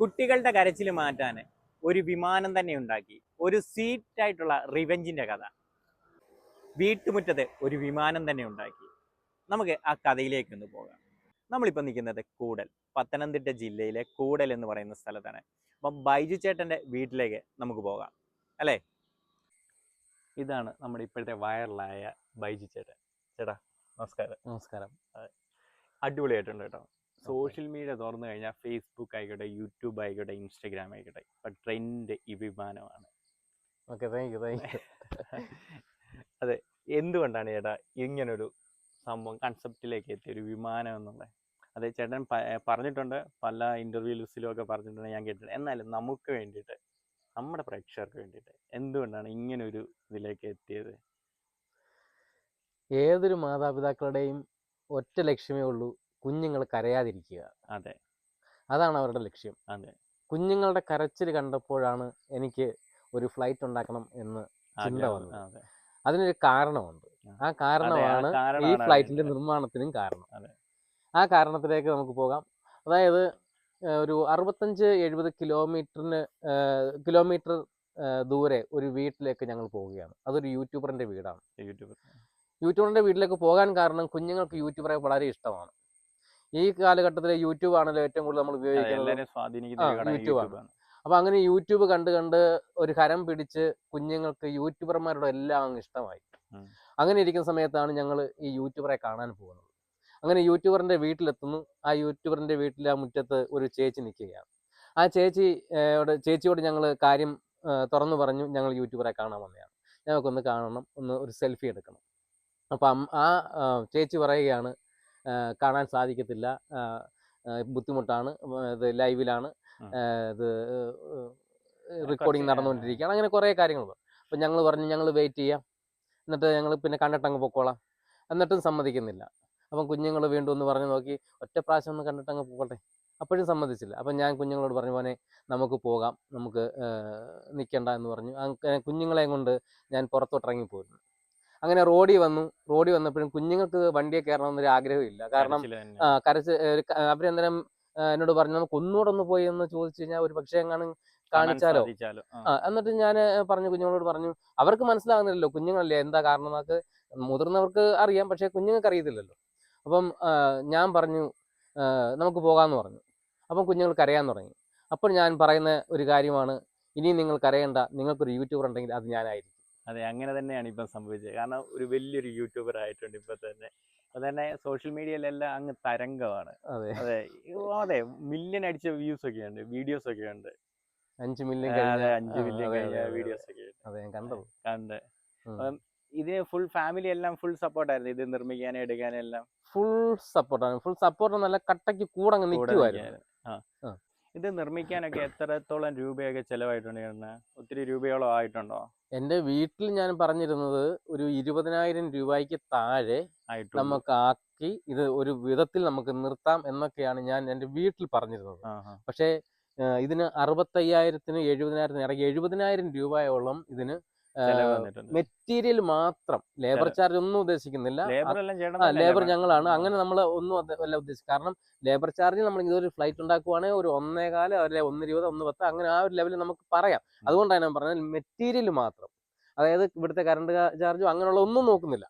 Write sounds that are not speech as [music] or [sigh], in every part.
കുട്ടികളുടെ കരച്ചിൽ മാറ്റാൻ ഒരു വിമാനം തന്നെ ഉണ്ടാക്കി. ഒരു സീറ്റ് ആയിട്ടുള്ള റിവെഞ്ചിന്റെ കഥ. വീട്ടുമുറ്റത്ത് ഒരു വിമാനം തന്നെ ഉണ്ടാക്കി. നമുക്ക് ആ കഥയിലേക്ക് ഒന്ന് പോകാം. നമ്മളിപ്പോൾ നിൽക്കുന്നത് കൂടൽ പത്തനംതിട്ട ജില്ലയിലെ കൂടൽ എന്ന് പറയുന്ന സ്ഥലത്താണ്. അപ്പം ബൈജു ചേട്ടന്റെ വീട്ടിലേക്ക് നമുക്ക് പോകാം. അല്ലേ? ഇതാണ് നമ്മുടെ ഇപ്പോഴത്തെ വൈറലായ ബൈജു ചേട്ടൻ. ചേട്ടാ നമസ്കാരം. നമസ്കാരം. അടിപൊളിയായിട്ടുണ്ട് കേട്ടോ. സോഷ്യൽ മീഡിയ തുറന്നു കഴിഞ്ഞാൽ ഫേസ്ബുക്ക് ആയിക്കോട്ടെ യൂട്യൂബ് ആയിക്കോട്ടെ ഇൻസ്റ്റഗ്രാം ആയിക്കോട്ടെ. ഇപ്പം ട്രെൻഡ് ഈ വിമാനമാണ്. Okay thank you thank you അതെ എന്തുകൊണ്ടാണ് ചേട്ടാ ഇങ്ങനൊരു സംഭവം കൺസെപ്റ്റിലേക്ക് എത്തിയ ഒരു വിമാനം എന്നുള്ളത്? അതെ ചേട്ടൻ പറഞ്ഞിട്ടുണ്ട് പല ഇന്റർവ്യൂസിലും ഒക്കെ പറഞ്ഞിട്ടുണ്ട് ഞാൻ കേട്ടിട്ടുണ്ട്. എന്നാലും നമുക്ക് വേണ്ടിയിട്ട് നമ്മുടെ പ്രേക്ഷകർക്ക് വേണ്ടിയിട്ട് എന്തുകൊണ്ടാണ് ഇങ്ങനൊരു ഇതിലേക്ക് എത്തിയത്? ഏതൊരു മാതാപിതാക്കളുടെയും ഒറ്റ ലക്ഷ്യമേ ഉള്ളൂ കുഞ്ഞുങ്ങൾ കരയാതിരിക്കുക. അതെ. അതാണ് അവരുടെ ലക്ഷ്യം. അതെ. കുഞ്ഞുങ്ങളുടെ കരച്ചിൽ കണ്ടപ്പോഴാണ് എനിക്ക് ഒരു ഫ്ലൈറ്റ് ഉണ്ടാക്കണം എന്ന് ചിന്ത വന്നത്. അതെ. അതിനൊരു കാരണമുണ്ട്. ആ. കാരണമാണ് ഈ ഫ്ലൈറ്റിന്റെ നിർമ്മാണത്തിനും കാരണം. ആ കാരണത്തിലേക്ക് നമുക്ക് പോകാം. അതായത് ഒരു അറുപത്തഞ്ച് എഴുപത് കിലോമീറ്ററിന് കിലോമീറ്റർ ദൂരെ ഒരു വീട്ടിലേക്ക് ഞങ്ങൾ പോവുകയാണ്. അതൊരു യൂട്യൂബറിന്റെ വീടാണ്. യൂട്യൂബ്. യൂട്യൂബറിന്റെ വീട്ടിലേക്ക് പോകാൻ കാരണം കുഞ്ഞുങ്ങൾക്ക് യൂട്യൂബറെ വളരെ ഇഷ്ടമാണ്. ഈ കാലഘട്ടത്തിൽ യൂട്യൂബ് ആണല്ലോ ഏറ്റവും കൂടുതൽ നമ്മൾ ഉപയോഗിക്കുന്നത്. യൂട്യൂബാണ്. അപ്പൊ അങ്ങനെ യൂട്യൂബ് കണ്ട് കണ്ട് ഒരു ഹരം പിടിച്ച് കുഞ്ഞുങ്ങൾക്ക് യൂട്യൂബർമാരോട് എല്ലാം അങ്ങ് ഇഷ്ടമായി. അങ്ങനെ ഇരിക്കുന്ന സമയത്താണ് ഞങ്ങൾ ഈ യൂട്യൂബറെ കാണാൻ പോകുന്നത്. അങ്ങനെ യൂട്യൂബറിന്റെ വീട്ടിലെത്തുന്നു. ആ യൂട്യൂബറിന്റെ വീട്ടിൽ ആ മുറ്റത്ത് ഒരു ചേച്ചി നിൽക്കുകയാണ്. ആ ചേച്ചി ചേച്ചിയോട് ഞങ്ങൾ കാര്യം തുറന്നു പറഞ്ഞു ഞങ്ങൾ യൂട്യൂബറെ കാണാൻ വന്നതാണ്. ഞങ്ങൾക്കൊന്ന് കാണണം ഒന്ന് ഒരു സെൽഫി എടുക്കണം. അപ്പം ആ ചേച്ചി പറയുകയാണ് കാണാൻ സാധിക്കത്തില്ല. ബുദ്ധിമുട്ടാണ്. ഇത് ലൈവിലാണ്. ഇത് റെക്കോർഡിങ് നടന്നുകൊണ്ടിരിക്കുകയാണ്. അങ്ങനെ കുറേ കാര്യങ്ങളുണ്ട്. അപ്പം ഞങ്ങൾ പറഞ്ഞു ഞങ്ങൾ വെയിറ്റ് ചെയ്യാം. എന്നിട്ട് ഞങ്ങൾ പിന്നെ കണ്ടിട്ട് അങ്ങ് പൊക്കോളാം. എന്നിട്ടും സമ്മതിക്കുന്നില്ല. അപ്പം കുഞ്ഞുങ്ങൾ വീണ്ടും ഒന്ന് പറഞ്ഞു നോക്കി ഒറ്റ പ്രാവശ്യം ഒന്ന് കണ്ടിട്ട് അങ്ങ് പോകട്ടെ അപ്പോഴും സമ്മതിച്ചില്ല. അപ്പം ഞാൻ കുഞ്ഞുങ്ങളോട് പറഞ്ഞു പോനെ നമുക്ക് പോകാം. നമുക്ക് നിൽക്കണ്ട എന്ന് പറഞ്ഞു. അങ്ങനെ കുഞ്ഞുങ്ങളെയും കൊണ്ട് ഞാൻ പുറത്തോട്ട് ഇറങ്ങിപ്പോയിരുന്നു അങ്ങനെ റോഡിൽ വന്നു. റോഡിൽ വന്നപ്പോഴും കുഞ്ഞുങ്ങൾക്ക് വണ്ടിയെ കയറണമെന്നൊരു ആഗ്രഹമില്ല കാരണം. കരച്ച് ആ, എന്നോട് പറഞ്ഞു നമുക്ക് ഒന്നുകൂടെ ഒന്ന് പോയി എന്ന് ചോദിച്ചു കഴിഞ്ഞാൽ ഒരു പക്ഷേ എങ്ങാനും കാണിച്ചാലോ? എന്നിട്ട് ഞാൻ പറഞ്ഞു കുഞ്ഞുങ്ങളോട് പറഞ്ഞു അവർക്ക് മനസ്സിലാകുന്നില്ലല്ലോ കുഞ്ഞുങ്ങളല്ലേ എന്താ കാരണം എന്നൊക്കെ. മുതിർന്നവർക്ക് അറിയാം പക്ഷെ കുഞ്ഞുങ്ങൾക്ക് അറിയത്തില്ലല്ലോ. അപ്പം ഞാൻ പറഞ്ഞു നമുക്ക് പോകാമെന്ന് പറഞ്ഞു. അപ്പം കുഞ്ഞുങ്ങൾ കരയാൻ തുടങ്ങി. അപ്പോൾ ഞാൻ പറയുന്ന ഒരു കാര്യമാണ് ഇനി നിങ്ങൾ കരയണ്ട. നിങ്ങൾക്കൊരു യൂട്യൂബർ ഉണ്ടെങ്കിൽ അത് ഞാനായിരിക്കും. അതെ അങ്ങനെ തന്നെയാണ് ഇപ്പം സംഭവിച്ചത്. കാരണം ഒരു വലിയൊരു യൂട്യൂബർ ആയിട്ടുണ്ട് ഇപ്പൊ തന്നെ. അത് തന്നെ സോഷ്യൽ മീഡിയയിലെല്ലാം അങ്ങ് തരംഗമാണ്. അതെ. അതെ അതെ മില്യൺ അടിച്ച വ്യൂസ് ഒക്കെ ഉണ്ട് വീഡിയോസ് ഒക്കെ ഉണ്ട്. അഞ്ച് മില്യൺ അതെ അഞ്ച് മില്യൺ കഴിഞ്ഞ വീഡിയോസ് ഒക്കെ അതെ കണ്ട്. അപ്പം ഇതിന് ഫുൾ ഫാമിലി എല്ലാം ഫുൾ സപ്പോർട്ടായിരുന്നു ഇത് നിർമ്മിക്കാനും എടുക്കാനും എല്ലാം. ഫുൾ സപ്പോർട്ടാണ് ഫുൾ സപ്പോർട്ട് നല്ല കട്ടയ്ക്ക് കൂടെ അങ്ങ് നിൽക്കുമായിരുന്നു. ഇത് നിർമ്മിക്കാനൊക്കെ എത്രത്തോളം രൂപയൊക്കെ ചെലവായിട്ടുണ്ട് ചേട്ടന്? ഒത്തിരി രൂപയോളം ആയിട്ടുണ്ടോ എന്റെ വീട്ടിൽ ഞാൻ പറഞ്ഞിരുന്നത് ഒരു ഇരുപതിനായിരം രൂപയ്ക്ക് താഴെ നമുക്ക് ആക്കി ഇത് ഒരു വിധത്തിൽ നമുക്ക് നിർത്താം എന്നൊക്കെയാണ് ഞാൻ എന്റെ വീട്ടിൽ പറഞ്ഞിരുന്നത്. പക്ഷേ ഇതിന് അറുപത്തയ്യായിരത്തിന് എഴുപതിനായിരത്തിന് ഇടയ്ക്ക് എഴുപതിനായിരം രൂപയോളം ഇതിന് മെറ്റീരിയൽ മാത്രം. ലേബർ ചാർജ് ഒന്നും ഉദ്ദേശിക്കുന്നില്ല. ലേബർ ഞങ്ങളാണ്. അങ്ങനെ നമ്മൾ ഒന്നും അല്ല ഉദ്ദേശിക്കും കാരണം ലേബർ ചാർജ് നമ്മൾ ഇതൊരു ഫ്ലൈറ്റ് ഉണ്ടാക്കുവാണെങ്കിൽ ഒരു ഒന്നേകാൽ അല്ലെ ഒന്ന് ഇരുപത് ഒന്ന് പത്ത് അങ്ങനെ ആ ഒരു ലെവലിൽ നമുക്ക് പറയാം. അതുകൊണ്ടാണ് ഞാൻ പറഞ്ഞത് മെറ്റീരിയൽ മാത്രം. അതായത് ഇവിടുത്തെ കറണ്ട് ചാർജും അങ്ങനെയുള്ള ഒന്നും നോക്കുന്നില്ല.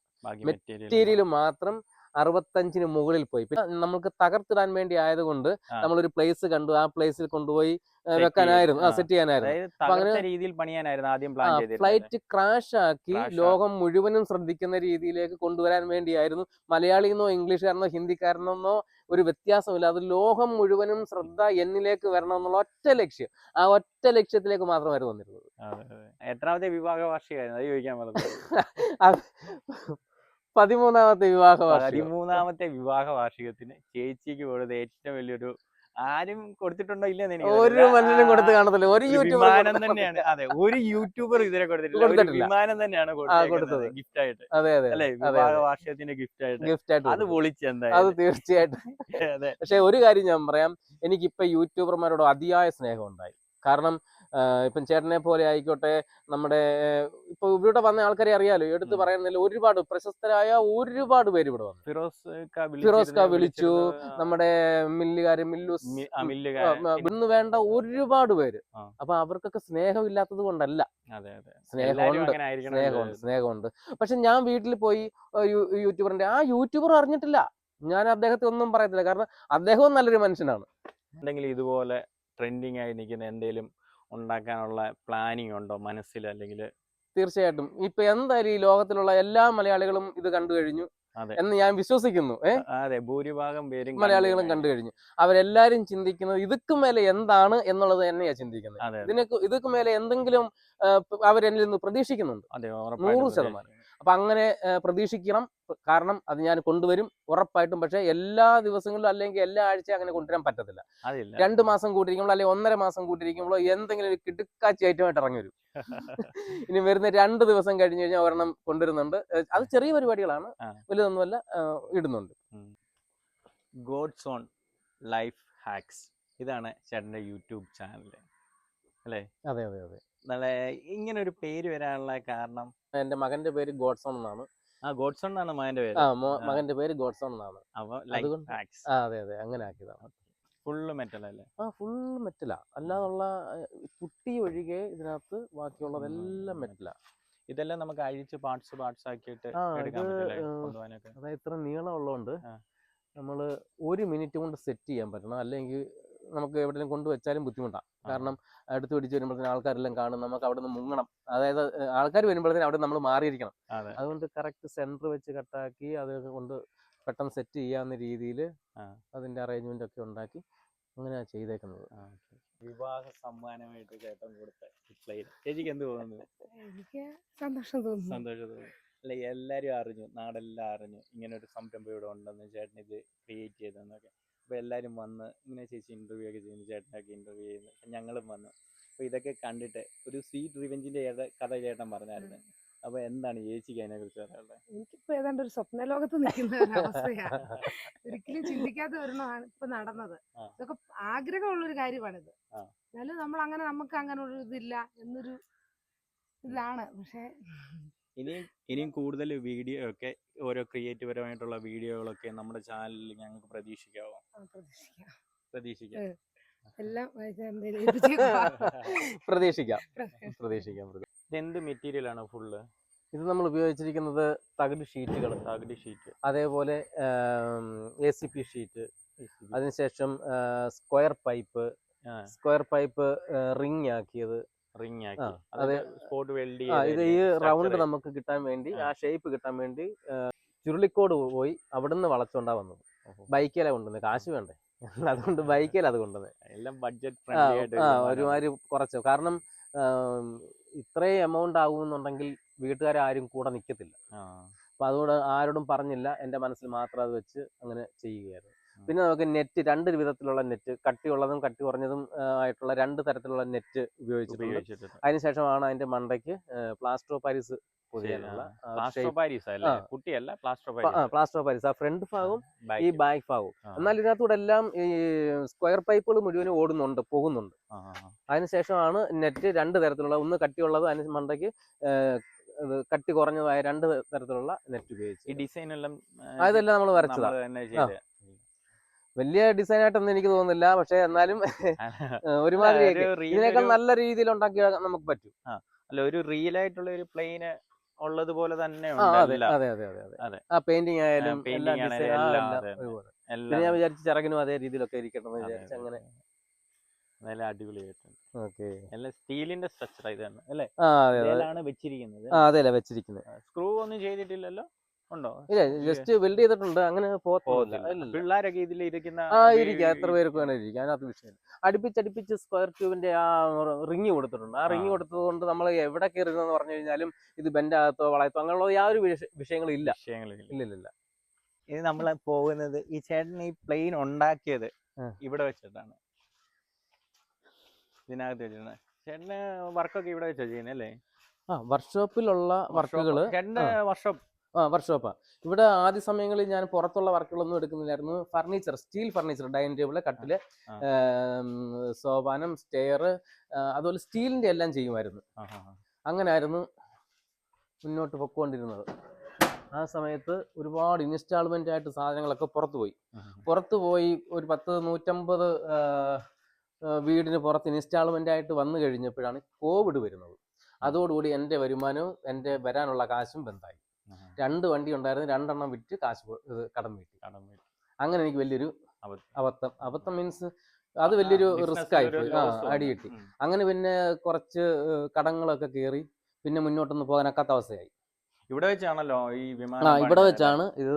മെറ്റീരിയൽ മാത്രം അറുപത്തഞ്ചിന് മുകളിൽ പോയി. പിന്നെ നമുക്ക് തകർത്തിടാൻ വേണ്ടി ആയതുകൊണ്ട്. നമ്മളൊരു പ്ലേസ് കണ്ടു. ആ പ്ലേസിൽ കൊണ്ടുപോയി വെക്കാനായിരുന്നു. സെറ്റ് ചെയ്യാനായിരുന്നു. രീതിയിൽ പണിയാനായിരുന്നു ആദ്യം പ്ലാൻ ഫ്ലൈറ്റ് ക്രാഷ് ആക്കി ലോകം മുഴുവനും ശ്രദ്ധിക്കുന്ന രീതിയിലേക്ക് കൊണ്ടുവരാൻ വേണ്ടിയായിരുന്നു. മലയാളിന്നോ ഇംഗ്ലീഷുകാരനോ ഹിന്ദിക്കാരനെന്നോ ഒരു വ്യത്യാസമില്ല. അത് ലോകം മുഴുവനും ശ്രദ്ധ എന്നിലേക്ക് വരണം എന്നുള്ള ഒറ്റ ലക്ഷ്യം. ആ ഒറ്റ ലക്ഷ്യത്തിലേക്ക് മാത്രമായിരുന്നു വന്നിരുന്നത്. എത്രാമത്തെ വിവാഹ വാർഷികമായിരുന്നു അത് ചോദിക്കാൻ പറഞ്ഞത് [laughs] പതിമൂന്നാമത്തെ വിവാഹ പതിമൂന്നാമത്തെ വിവാഹ വാർഷികത്തിന് ചേച്ചിക്ക് കൊടുത്ത ഏറ്റവും വലിയൊരു ആരും കൊടുത്തിട്ടുണ്ടോ ഇല്ല ഒരു. മനുഷ്യനും കൊടുത്ത് കാണത്തില്ല. ഒരു വിമാനം തന്നെയാണ്. അതെ ഒരു യൂട്യൂബർ ഇതിനെ കൊടുത്തിട്ടില്ല. വിമാനം തന്നെയാണ് കൊടുത്തത്. ഗിഫ്റ്റ് ആയിട്ട് അതെ അതെ അല്ലെ? വിവാഹ. വാർഷികത്തിന്റെ ഗിഫ്റ്റ് ആയിട്ട് ഗിഫ്റ്റ് ആയിട്ട് അത് പൊളിച്ചെന്താ അത് തീർച്ചയായിട്ടും. അതെ. പക്ഷെ ഒരു കാര്യം ഞാൻ പറയാം. എനിക്കിപ്പോ യൂട്യൂബർമാരോട് അതിയായ സ്നേഹം ഉണ്ടായി. കാരണം ഇപ്പം ചേട്ടനെ പോലെ ആയിക്കോട്ടെ നമ്മുടെ ഇപ്പൊ ഇവിടെ വന്ന ആൾക്കാരെ അറിയാലോ എടുത്ത് പറയുന്നില്ല ഒരുപാട് പ്രശസ്തരായ ഒരുപാട് പേര് ഇവിടെ വന്നു. ഫിറോസ് ഫിറോസ് കാ വിളിച്ചു, നമ്മുടെ മില്ലുകാര് മില്ലൂസ് ഇന്ന് വേണ്ട ഒരുപാട് പേര്. അപ്പൊ അവർക്കൊക്കെ സ്നേഹമില്ലാത്തത് കൊണ്ടല്ല. അതെ അതെ. സ്നേഹമുണ്ട്, സ്നേഹമുണ്ട് സ്നേഹമുണ്ട്. പക്ഷെ ഞാൻ വീട്ടിൽ പോയി യൂട്യൂബറിന്റെ ആ യൂട്യൂബർ അറിഞ്ഞിട്ടില്ല. ഞാൻ അദ്ദേഹത്തെ ഒന്നും പറയത്തില്ല. കാരണം അദ്ദേഹവും നല്ലൊരു മനുഷ്യനാണ്. എന്തെങ്കിലും ഇതുപോലെ ട്രെൻഡിങ് ആയി നിൽക്കുന്ന എന്തെങ്കിലും ഉണ്ടാക്കാനുള്ള പ്ലാനിങ് ഉണ്ടോ മനസ്സിൽ അല്ലെങ്കിൽ? തീർച്ചയായിട്ടും. ഇപ്പൊ എന്തായാലും ഈ ലോകത്തിലുള്ള എല്ലാ മലയാളികളും ഇത് കണ്ടു കഴിഞ്ഞു എന്ന് ഞാൻ വിശ്വസിക്കുന്നു. അതെ. ഭൂരിഭാഗം പേരും മലയാളികളും കണ്ടു കഴിഞ്ഞു. അവരെല്ലാരും ചിന്തിക്കുന്നത് ഇതുക്ക് മേലെ എന്താണ് എന്നുള്ളത് തന്നെയാ ചിന്തിക്കുന്നത്. ഇതിനൊക്കെ ഇതുക്ക് മേലെ എന്തെങ്കിലും അവരെന്നിൽ നിന്ന് പ്രതീക്ഷിക്കുന്നുണ്ട്. അതെ നൂറ് ശതമാനം. അപ്പൊ അങ്ങനെ പ്രതീക്ഷിക്കണം. കാരണം അത് ഞാൻ കൊണ്ടുവരും ഉറപ്പായിട്ടും. പക്ഷേ എല്ലാ ദിവസങ്ങളിലും അല്ലെങ്കിൽ എല്ലാ ആഴ്ചയും അങ്ങനെ കൊണ്ടുവരാൻ പറ്റത്തില്ല. രണ്ടു മാസം കൂട്ടിരിക്കുമ്പോൾ അല്ലെങ്കിൽ ഒന്നര മാസം കൂട്ടിരിക്കുമ്പോൾ എന്തെങ്കിലും ഒരു കിടുക്കാച്ചി ഐറ്റമായിട്ട് ഇറങ്ങി വരും. [laughs] ഇനി വരുന്ന രണ്ട് ദിവസം കഴിഞ്ഞു കഴിഞ്ഞാൽ ഒരെണ്ണം കൊണ്ടുവരുന്നുണ്ട്. അത് ചെറിയ പരിപാടികളാണ്. വലുതൊന്നുമല്ല ഇടുന്നുണ്ട്. ഗോഡ്സ് ഓൺ ലൈഫ് ഹാക്സ് ഇതാണ് ചേട്ടന്റെ യൂട്യൂബ് ചാനൽ അല്ലേ? അതെ അതെ അതെ. ഇങ്ങനെ ഒരു പേര് വരാനുള്ള കാരണം? എന്റെ മകന്റെ പേര് ഗോഡ്സൺ എന്നാണ്. ആ ഗോഡ്സൺ എന്നാണ് മകന്റെ പേര്. ആ മകന്റെ പേര് ഗോഡ്സൺ എന്നാണ്. അപ്പൊ അതുകൊണ്ട്- ആ അതെ അതെ അങ്ങനെ ആക്കിയതാണ്. ഫുള്ള് മെറ്റൽ അല്ലേ? ആ ഫുൾ മെറ്റലാ അല്ലാതുള്ള കുട്ടി ഒഴികെ ഇതിനകത്ത് ബാക്കിയുള്ളതെല്ലാം മെറ്റലാ ഇതെല്ലാം നമുക്ക് അഴിച്ച് പാർട്സ് പാർട്സ് ആക്കിയിട്ട് അതായത് ഇത്ര നീളം ഉള്ളതുകൊണ്ട്. നമ്മൾ ഒരു മിനിറ്റ് കൊണ്ട് സെറ്റ് ചെയ്യാൻ പറ്റണം. അല്ലെങ്കിൽ നമുക്ക് എവിടെയെങ്കിലും കൊണ്ടുവച്ചാലും ബുദ്ധിമുട്ടാണ് കാരണം അടുത്ത് പിടിച്ച് വരുമ്പോഴത്തേനും ആൾക്കാരെല്ലാം കാണും നമുക്ക് അവിടെ നിന്ന് മുങ്ങണം. അതായത് ആൾക്കാർ വരുമ്പോഴത്തേനും അവിടെ നമ്മൾ മാറിയിരിക്കണം. അതുകൊണ്ട് കറക്റ്റ് സെന്റർ വെച്ച് കട്ടാക്കി അത് കൊണ്ട് പെട്ടെന്ന് സെറ്റ് ചെയ്യാവുന്ന രീതിയിൽ അതിന്റെ അറേഞ്ച്മെന്റ് ഒക്കെ ഉണ്ടാക്കി അങ്ങനെയാ ചെയ്തേക്കുന്നത്. വിവാഹ സമ്മാനമായിട്ട് ചേട്ടൻ കൊടുത്ത ചേച്ചിക്ക് എന്ത് തോന്നുന്നു? എനിക്ക് സന്തോഷം തോന്നുന്നു. സന്തോഷം തോന്നുന്നു. അല്ല എല്ലാരും അറിഞ്ഞു നാടെല്ലാം അറിഞ്ഞു. ഇങ്ങനെ ഒരു സംരംഭം ഇവിടെ ഉണ്ടെന്ന് ചേട്ടൻ ഇത് ക്രിയേറ്റ് ചെയ്തെന്നൊക്കെ. അപ്പൊ എല്ലാരും വന്ന് ഇങ്ങനെ ചേച്ചി ഇന്റർവ്യൂ ഒക്കെ ചെയ്യുന്നു ചേട്ടനൊക്കെ ഇന്റർവ്യൂ ചെയ്യുന്നു ഞങ്ങളും വന്നു. അപ്പൊ ഇതൊക്കെ കണ്ടിട്ട് ഒരു സ്വീറ്റ് റിവെഞ്ചിന്റെ കഥ ചേട്ടൻ പറഞ്ഞായിരുന്നു. അപ്പൊ എന്താണ് ചേച്ചിക്ക് അതിനെ കുറിച്ച് പറയാനുള്ളത്? എനിക്കിപ്പോ ഏതാണ്ട് ഒരു സ്വപ്ന ലോകത്ത് നിൽക്കുന്ന ഒരു അവസ്ഥയാണ് ഒരിക്കലും ചിന്തിക്കാത്ത ഒരെണ്ണമാണ് ഇപ്പൊ നടന്നത്. ഇതൊക്കെ ആഗ്രഹമുള്ള ഒരു കാര്യമാണിത്. എന്നാലും നമ്മൾ അങ്ങനെ നമുക്ക് അങ്ങനെ ഒരു ഇതില്ല എന്നൊരു ഇതാണ്. പക്ഷെ ഇനിയും ഇനിയും കൂടുതൽ വീഡിയോ ഒക്കെ ഓരോ ക്രിയേറ്റീവ് പരമായിട്ടുള്ള വീഡിയോകളൊക്കെ നമ്മുടെ ചാനലിൽ ഞങ്ങൾക്ക് പ്രതീക്ഷിക്കാവോ? പ്രതീക്ഷിക്കാം. എല്ലാം. പ്രതീക്ഷിക്കാം. പ്രതീക്ഷിക്കാം. [laughs] മെറ്റീരിയൽ ആണ് ഫുള്ള്? ഇത് നമ്മൾ ഉപയോഗിച്ചിരിക്കുന്നത് തകിട് ഷീറ്റുകൾ തകിട് ഷീറ്റ്. അതേപോലെ എ സി പി ഷീറ്റ്. അതിനുശേഷം square pipe. Square pipe ring ആക്കിയത് റിംഗ് ആക്കി അതെ. സ്പോട്ട് വെൽഡ് ഇത് ഈ റൗണ്ട് നമുക്ക് കിട്ടാൻ വേണ്ടി ആ. ആ ഷേപ്പ് കിട്ടാൻ വേണ്ടി ചുരുളിക്കോട് പോയി അവിടുന്ന് വളച്ചോണ്ടാ വന്നത്. ബൈക്കിലാ കൊണ്ടുവന്നത് കാശ് വേണ്ടേ? [laughs] അതുകൊണ്ട് ബൈക്കിൽ അത് കൊണ്ടുവന്നത് എല്ലാം ബഡ്ജറ്റ് ആ, ഒരുമാതിരി കുറച്ച്. കാരണം ഇത്രയും എമൗണ്ട് ആകുമെന്നുണ്ടെങ്കിൽ വീട്ടുകാരും കൂടെ നിൽക്കത്തില്ല അപ്പൊ അതുകൊണ്ട് ആരോടും പറഞ്ഞില്ല. എന്റെ മനസ്സിൽ മാത്രം അത് വെച്ച് അങ്ങനെ ചെയ്യുകയായിരുന്നു. പിന്നെ നമുക്ക് നെറ്റ് രണ്ട് വിധത്തിലുള്ള നെറ്റ് കട്ടിയുള്ളതും കട്ടി കുറഞ്ഞതും ആയിട്ടുള്ള രണ്ട് തരത്തിലുള്ള നെറ്റ് ഉപയോഗിച്ചിട്ടുണ്ട്. അതിനുശേഷമാണ് അതിന്റെ മണ്ടയ്ക്ക് പ്ലാസ്റ്റർ ഓഫ് പാരീസ് പ്ലാസ്റ്റോ പ്ലാസ്റ്റർ പാരീസ് ആ. ഫ്രണ്ട് ഭാഗവും ഈ ബാക്ക് ഭാഗവും. എന്നാൽ ഇതിനകത്തൂടെ എല്ലാം ഈ സ്ക്വയർ പൈപ്പുകൾ മുഴുവനും ഓടുന്നുണ്ട് പോകുന്നുണ്ട്. അതിനുശേഷമാണ് നെറ്റ് രണ്ട് തരത്തിലുള്ള ഒന്ന് കട്ടിയുള്ളത് അതിന് മണ്ടയ്ക്ക് കട്ടി കുറഞ്ഞതായ രണ്ട് തരത്തിലുള്ള നെറ്റ് ഈ ഡിസൈൻ എല്ലാം അതെല്ലാം നമ്മൾ വരച്ചതാണ് വലിയ ഡിസൈൻ ആയിട്ടൊന്നും എനിക്ക് തോന്നുന്നില്ല. പക്ഷെ എന്നാലും [laughs] [laughs] ഒരുമാതിരി ഇതിനേക്കാൾ നല്ല രീതിയിൽ ഉണ്ടാക്കി നമുക്ക് പറ്റും. അല്ല ഒരു റിയൽ ആയിട്ടുള്ള ഒരു പ്ലെയിന് ഉള്ളത് പോലെ തന്നെ ആ പെയിന്റിംഗ് ആയാലും പിന്നെ ഞാൻ വിചാരിച്ചു ചിറകിനും അതേ രീതിയിലൊക്കെ ഇരിക്കണം എന്ന് വിചാരിച്ചു. അങ്ങനെ. നല്ല അടിപൊളിയായിട്ടുണ്ട് എല്ലാം സ്റ്റീലിന്റെ സ്ട്രക്ചർ അല്ലേ? വെച്ചിരിക്കുന്നത്. ആ അതെല്ലേ വെച്ചിരിക്കുന്നത്. സ്ക്രൂ ഒന്നും ചെയ്തിട്ടില്ലല്ലോ? ഉണ്ടോ? ഇല്ല ജസ്റ്റ് വെൽഡ് ചെയ്തിട്ടുണ്ട് അങ്ങനെ പോകത്തില്ല. പിള്ളേരൊക്കെ ഇതിൽ ഇരിക്കുന്ന ആ ഇരിക്കാം എത്ര പേർക്ക് വേണേലും ഇരിക്കാം അതിനകത്ത് വിഷയമില്ല അടുപ്പിച്ചടുപ്പിച്ച് സ്ക്വയർ ട്യൂബിന്റെ ആ റിങ് കൊടുത്തിട്ടുണ്ട്. ആ റിങ്. കൊടുത്തത് കൊണ്ട് നമ്മൾ എവിടെ കയറുന്നതെന്ന് പറഞ്ഞു കഴിഞ്ഞാലും ഇത് ബെൻഡാകത്തോ വളയത്തോ അങ്ങനെയുള്ള യാതൊരു വിഷയങ്ങളും ഇല്ല വിഷയങ്ങളില്ല. ഇല്ല ഇല്ല ഇല്ല. ഇത് നമ്മൾ പോകുന്നത് ഈ ചേട്ടൻ ഈ പ്ലെയിൻ ഉണ്ടാക്കിയത് ഇവിടെ വെച്ചിട്ടാണ്. ഇതിനകത്ത് വെച്ചിട്ടാണ് ചേട്ടന് വർക്കൊക്കെ ഇവിടെ വെച്ചാ ചെയ്യുന്നല്ലേ അല്ലേ? ആ വർക്ക്ഷോപ്പിലുള്ള വർക്കുകൾ ചേട്ടന്റെ വർഷം ആ വർക്ക്ഷോപ്പ് ഇവിടെ ആദ്യ സമയങ്ങളിൽ ഞാൻ പുറത്തുള്ള വർക്കുകളൊന്നും എടുക്കുന്നില്ലായിരുന്നു furniture steel furniture dining table കട്ടിൽ. സോപാനം സ്റ്റെയർ അതുപോലെ സ്റ്റീലിന്റെ എല്ലാം ചെയ്യുമായിരുന്നു അങ്ങനെ ആ, ആ. അങ്ങനായിരുന്നു മുന്നോട്ട് പൊക്കോണ്ടിരുന്നത് ആ സമയത്ത് ഒരുപാട് ഇൻസ്റ്റാൾമെന്റ് ആയിട്ട് സാധനങ്ങളൊക്കെ പുറത്തു പോയി. പുറത്തു പോയി ഒരു പത്ത് നൂറ്റമ്പത് വീടിന് പുറത്ത് ഇൻസ്റ്റാൾമെന്റ് ആയിട്ട് വന്നു കഴിഞ്ഞപ്പോഴാണ് കോവിഡ് വരുന്നത് അതോടുകൂടി എന്റെ വരുമാനവും എന്റെ വരാനുള്ള കാശും ബന്ധായി. രണ്ട് വണ്ടി ഉണ്ടായിരുന്നു. രണ്ടെണ്ണം വിറ്റ് കാശ് കടം വീട്ടി. കടം വീട്ടി. അങ്ങനെ എനിക്ക് വലിയൊരു അബദ്ധം. അബദ്ധം. മീൻസ് അത് വലിയൊരു റിസ്ക് ആയിപ്പോയി ആയി ആ അടി കിട്ടി. അങ്ങനെ പിന്നെ കുറച്ച് കടങ്ങളൊക്കെ കയറി പിന്നെ മുന്നോട്ടൊന്നും പോകാനൊക്കാത്ത അവസ്ഥയായി. ഇവിടെ വെച്ചാണല്ലോ ഈ വിമാനം ഇവിടെ വെച്ചാണ് ഇത്.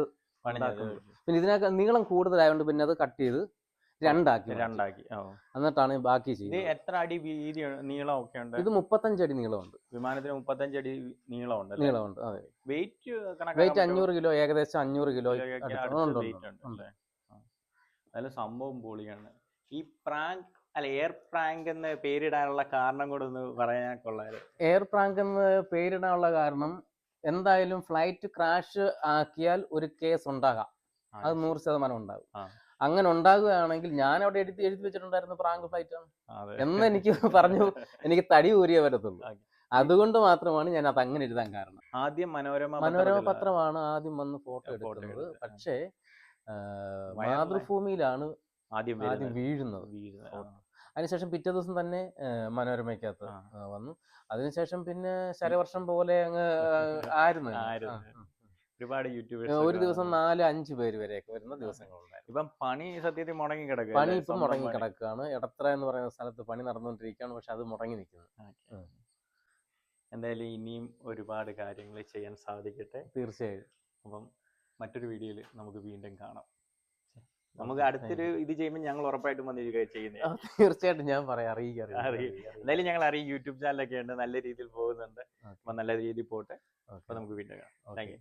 പിന്നെ ഇതിനൊക്കെ നീളം കൂടുതലായതുകൊണ്ട് പിന്നെ അത് കട്ട് ചെയ്ത് രണ്ടാക്കി രണ്ടാക്കി എന്നിട്ടാണ് ബാക്കി ഇത് ചെയ്യുന്നത്. എത്ര അടി വീതി നീളം ഒക്കെ ഉണ്ട്? ഇത് മുപ്പത്തഞ്ച് അടി നീളമുണ്ട്. വിമാനത്തിന് മുപ്പത്തഞ്ച് അടി നീളം ഉണ്ട് നീളമുണ്ട് അതെ. വെയിറ്റ് വെയിറ്റ് അഞ്ഞൂറ് കിലോ ഏകദേശം അഞ്ഞൂറ് കിലോ അതിൽ സംഭവം പൊളിയാണ്. ഈ പ്രാങ്ക് അല്ല എയർ പ്രാങ്ക് എന്ന് പേരിടാനുള്ള കാരണം കൂടെ ഒന്ന് പറയാൻ കൊള്ളാറ് എയർ പ്രാങ്ക് എന്ന് പേരിടാനുള്ള കാരണം എന്തായാലും ഫ്ലൈറ്റ് ക്രാഷ് ആക്കിയാൽ ഒരു കേസ് ഉണ്ടാകാം. അത് നൂറ് ശതമാനം ഉണ്ടാകും. അങ്ങനെ ഉണ്ടാകുകയാണെങ്കിൽ ഞാൻ അവിടെ എടുത്ത് എഴുതി വെച്ചിട്ടുണ്ടായിരുന്നു പ്രാങ്ക് ഫ്ലൈറ്റ് ആണ്. എന്ന് എനിക്ക് പറഞ്ഞു എനിക്ക് തടി ഊരിയേ വരത്തുള്ളൂ. അതുകൊണ്ട് മാത്രമാണ് ഞാൻ അത് അങ്ങനെ എഴുതാൻ കാരണം. ആദ്യം മനോരമ മനോരമ പത്രമാണ് ആദ്യം വന്ന് ഫോട്ടോ എടുക്കുന്നത്. പക്ഷേ മാതൃഭൂമിയിലാണ് ആദ്യം ആദ്യം വീഴുന്നത്. അതിനുശേഷം പിറ്റേ ദിവസം തന്നെ മനോരമയ്ക്കകത്ത് വന്നു. അതിനുശേഷം പിന്നെ ശരവർഷം പോലെ അങ്ങ് [laughs] ആയിരുന്നു ആയിരുന്നു. ഒരുപാട് യൂട്യൂബേഴ്സ് ഒരു ദിവസം നാല് അഞ്ച് പേര് വരെയൊക്കെ വരുന്ന ദിവസങ്ങളുണ്ടായിരുന്നു ഇപ്പം പണി സത്യത്തിൽ മുടങ്ങി കിടക്കുക പണി ഇപ്പം മുടങ്ങി കിടക്കുകയാണ്. എടത്ര എന്ന് പറയുന്ന സ്ഥലത്ത് പണി നടന്നുകൊണ്ടിരിക്കുകയാണ്. പക്ഷെ അത് മുടങ്ങി നിൽക്കുന്നു. എന്തായാലും ഇനിയും ഒരുപാട് കാര്യങ്ങൾ ചെയ്യാൻ സാധിക്കട്ടെ. തീർച്ചയായും. അപ്പം മറ്റൊരു വീഡിയോയിൽ നമുക്ക് വീണ്ടും കാണാം. നമുക്ക് അടുത്തൊരു ഇത് ചെയ്യുമ്പോൾ ഞങ്ങൾ ഉറപ്പായിട്ടും വന്നിരിക്കുക ചെയ്യുന്നത് തീർച്ചയായിട്ടും ഞാൻ പറയാം അറിയിക്കാം എന്തായാലും ഞങ്ങൾ അറിയും യൂട്യൂബ് ചാനലൊക്കെ ഉണ്ട് നല്ല രീതിയിൽ പോകുന്നുണ്ട്. അപ്പൊ നല്ല രീതിയിൽ പോട്ടെ അപ്പൊ നമുക്ക് വീണ്ടും കാണാം. Thank you.